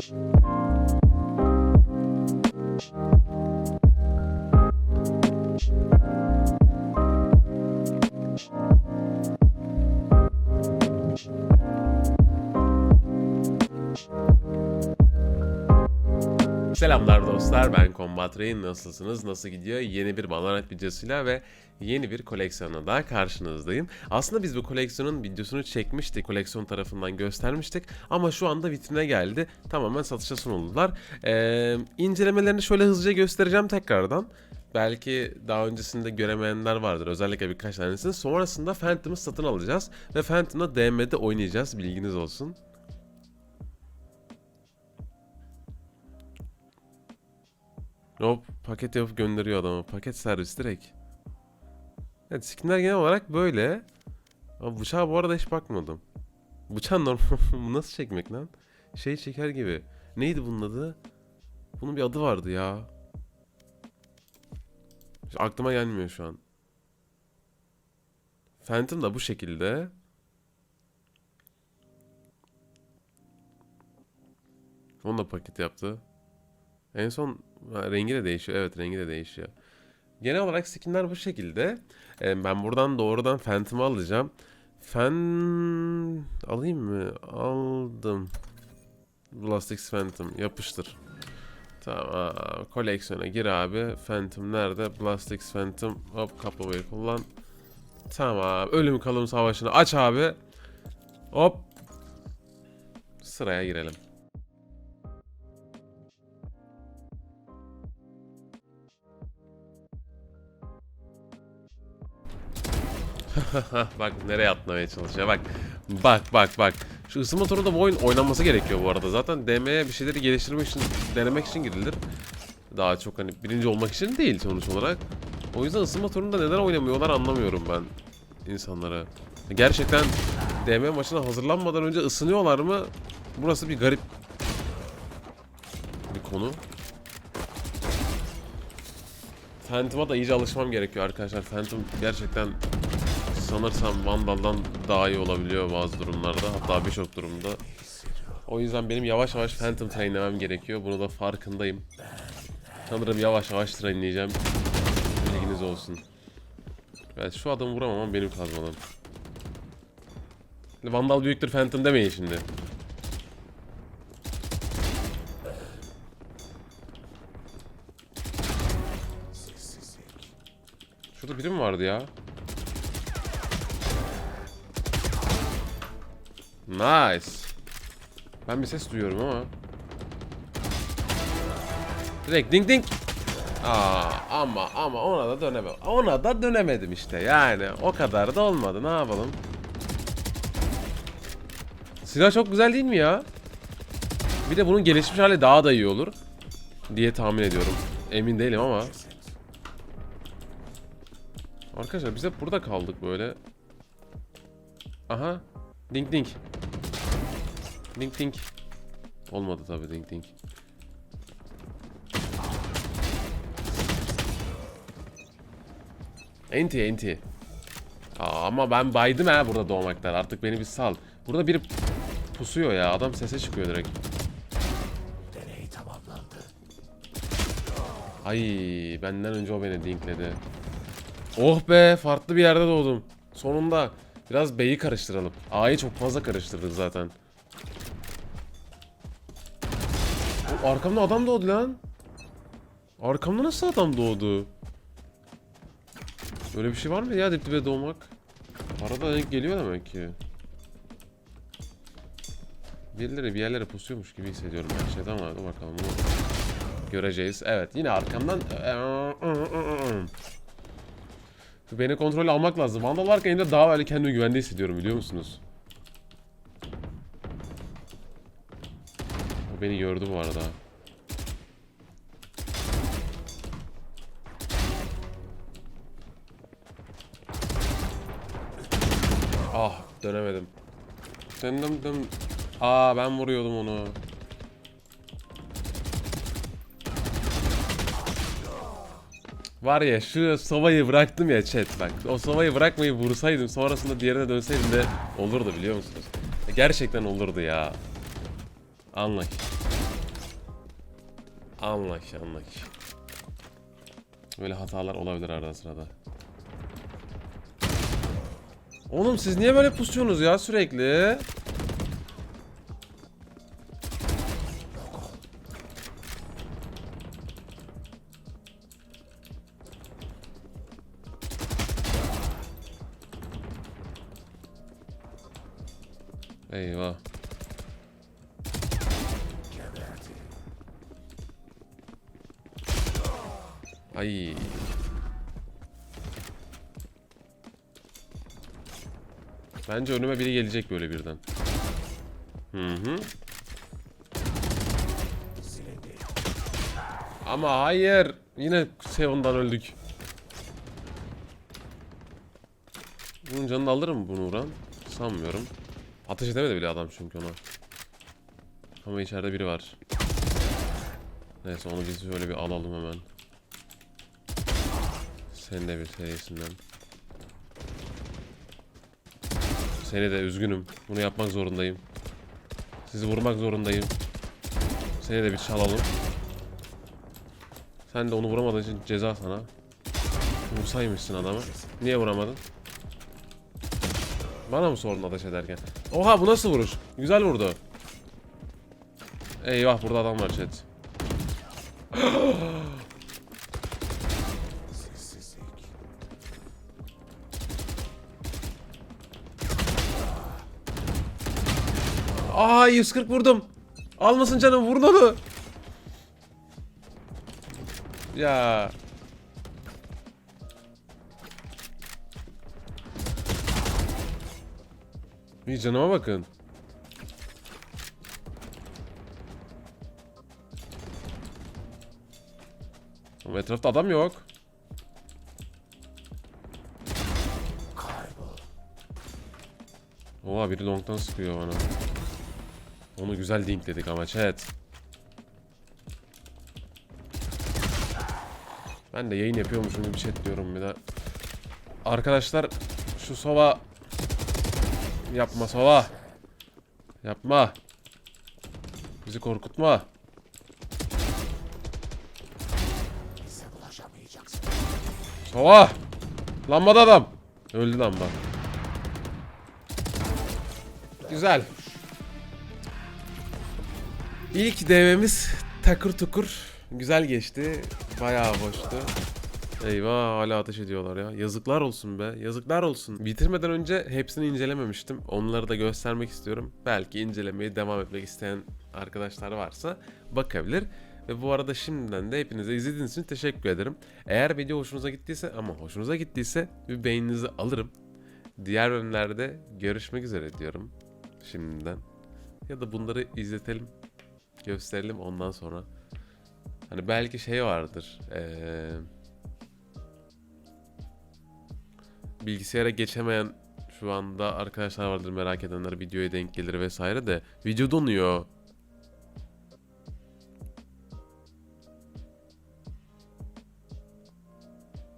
Thank you. Selamlar dostlar ben Combat Rain nasılsınız nasıl gidiyor yeni bir Valorant videosuyla ve yeni bir koleksiyonla daha karşınızdayım. Aslında biz bu koleksiyonun videosunu çekmiştik koleksiyon tarafından göstermiştik ama şu anda vitrine geldi tamamen satışa sunuldular. Ee, incelemelerini şöyle hızlıca göstereceğim tekrardan. Belki daha öncesinde göremeyenler vardır özellikle birkaç tanesini. Sonrasında Phantom'ı satın alacağız ve Phantom'la DM'de oynayacağız bilginiz olsun. Hop paket yapıp gönderiyor adamı. Paket servis direkt. Evet skinler genel olarak böyle. Ama bıçağa bu arada hiç bakmadım. Bıçağın normal nasıl çekmek lan? Şey çeker gibi. Neydi bunun adı? Bunun bir adı vardı ya. Şu aklıma gelmiyor şu an. Phantom da bu şekilde. Onu da paket yaptı. En son ha, rengi de değişiyor. Evet rengi de değişiyor. Genel olarak skinler bu şekilde. Ee, ben buradan doğrudan Phantom'ı alacağım. Fen alayım mı? Aldım. Blastix Phantom yapıştır. Tamam. Koleksiyona gir abi. Phantom nerede? Blastix Phantom. Hop kaplamayı kullan. Tamam. Ölüm kalım savaşını aç abi. Hop. Sıraya girelim. bak nereye atlamaya çalışıyor bak. Bak bak bak. Şu ısınma turunda bu oyun oynanması gerekiyor bu arada. Zaten DM'ye bir şeyleri geliştirmek için, denemek için girilir. Daha çok hani birinci olmak için değil sonuç olarak. O yüzden ısınma turunda neden oynamıyorlar anlamıyorum ben insanlara. Gerçekten DM maçına hazırlanmadan önce ısınıyorlar mı? Burası bir garip bir konu. Phantom'a da iyice alışmam gerekiyor arkadaşlar. Phantom gerçekten sanırsam Vandal'dan daha iyi olabiliyor bazı durumlarda. Hatta birçok durumda. O yüzden benim yavaş yavaş Phantom trainlemem gerekiyor. Bunu da farkındayım. Sanırım yavaş yavaş trainleyeceğim. Bilginiz olsun. Evet şu adamı vuramam ama benim kazmalarım. Vandal büyüktür Phantom demeyin şimdi. Şurada biri mi vardı ya? Nice. Ben bir ses duyuyorum ama. Direkt ding ding. Aa, ama ama ona da dönemem. Ona da dönemedim işte yani. O kadar da olmadı. Ne yapalım? Silah çok güzel değil mi ya? Bir de bunun gelişmiş hali daha da iyi olur. Diye tahmin ediyorum. Emin değilim ama. Arkadaşlar biz hep burada kaldık böyle. Aha. Ding ding. Ding ding. Olmadı tabi ding ding. Enti enti. Aa, ama ben baydım ha burada doğmaktan. Artık beni bir sal. Burada biri pusuyor ya. Adam sese çıkıyor direkt. Ay benden önce o beni dinkledi. Oh be farklı bir yerde doğdum. Sonunda biraz B'yi karıştıralım. A'yı çok fazla karıştırdık zaten. Arkamda adam doğdu lan. Arkamda nasıl adam doğdu? Böyle bir şey var mı ya dip dibe doğmak? Arada denk geliyor demek ki. Birileri bir yerlere pusuyormuş gibi hissediyorum her şeyde ama dur bakalım bunu göreceğiz. Evet yine arkamdan Beni kontrol almak lazım. Vandal varken daha böyle kendimi güvende hissediyorum biliyor musunuz? Beni gördü bu arada. Ah dönemedim. Döndüm dön. Aa ben vuruyordum onu. Var ya şu sovayı bıraktım ya chat bak. O sovayı bırakmayı vursaydım sonrasında diğerine dönseydim de olurdu biliyor musunuz? Gerçekten olurdu ya. Anlak. Anlak anlak. Böyle hatalar olabilir arada sırada. Oğlum siz niye böyle pusuyorsunuz ya sürekli? Eyvah. Ay. Bence önüme biri gelecek böyle birden. Hı hı. Ama hayır. Yine Seven'dan öldük. Bunun canını alır mı bunu vuran? Sanmıyorum. Ateş edemedi bile adam çünkü ona. Ama içeride biri var. Neyse onu biz şöyle bir alalım hemen. Sen de bir serisinden. Seni de üzgünüm. Bunu yapmak zorundayım. Sizi vurmak zorundayım. Seni de bir çalalım. Sen de onu vuramadığın için ceza sana. Vursaymışsın adamı. Niye vuramadın? Bana mı sordun ateş ederken? Oha bu nasıl vuruş? Güzel vurdu. Eyvah burada adam var chat. Aa 140 vurdum. Almasın canım vurun onu. Ya. Bir canıma bakın. Ama etrafta adam yok. Oha biri long'dan sıkıyor bana. Onu güzel dinkledik ama chat. Ben de yayın yapıyormuşum gibi chat diyorum bir de. Arkadaşlar şu sova yapma sova. Yapma. Bizi korkutma. Sova. Lambada adam. Öldü lamba. Güzel. İlk DM'miz takır tukur. Güzel geçti. Bayağı hoştu. Eyvah hala ateş ediyorlar ya. Yazıklar olsun be. Yazıklar olsun. Bitirmeden önce hepsini incelememiştim. Onları da göstermek istiyorum. Belki incelemeye devam etmek isteyen arkadaşlar varsa bakabilir. Ve bu arada şimdiden de hepinize izlediğiniz için teşekkür ederim. Eğer video hoşunuza gittiyse ama hoşunuza gittiyse bir beğeninizi alırım. Diğer bölümlerde görüşmek üzere diyorum. Şimdiden. Ya da bunları izletelim gösterelim ondan sonra. Hani belki şey vardır. Ee, bilgisayara geçemeyen şu anda arkadaşlar vardır merak edenler videoya denk gelir vesaire de video donuyor.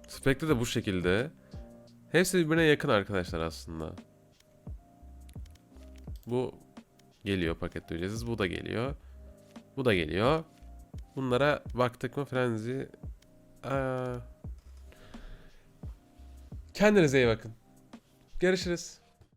Spectre de bu şekilde. Hepsi birbirine yakın arkadaşlar aslında. Bu geliyor paket ücretsiz. Bu da geliyor. Bu da geliyor. Bunlara baktık mı Frenzy. Aa. Kendinize iyi bakın. Görüşürüz.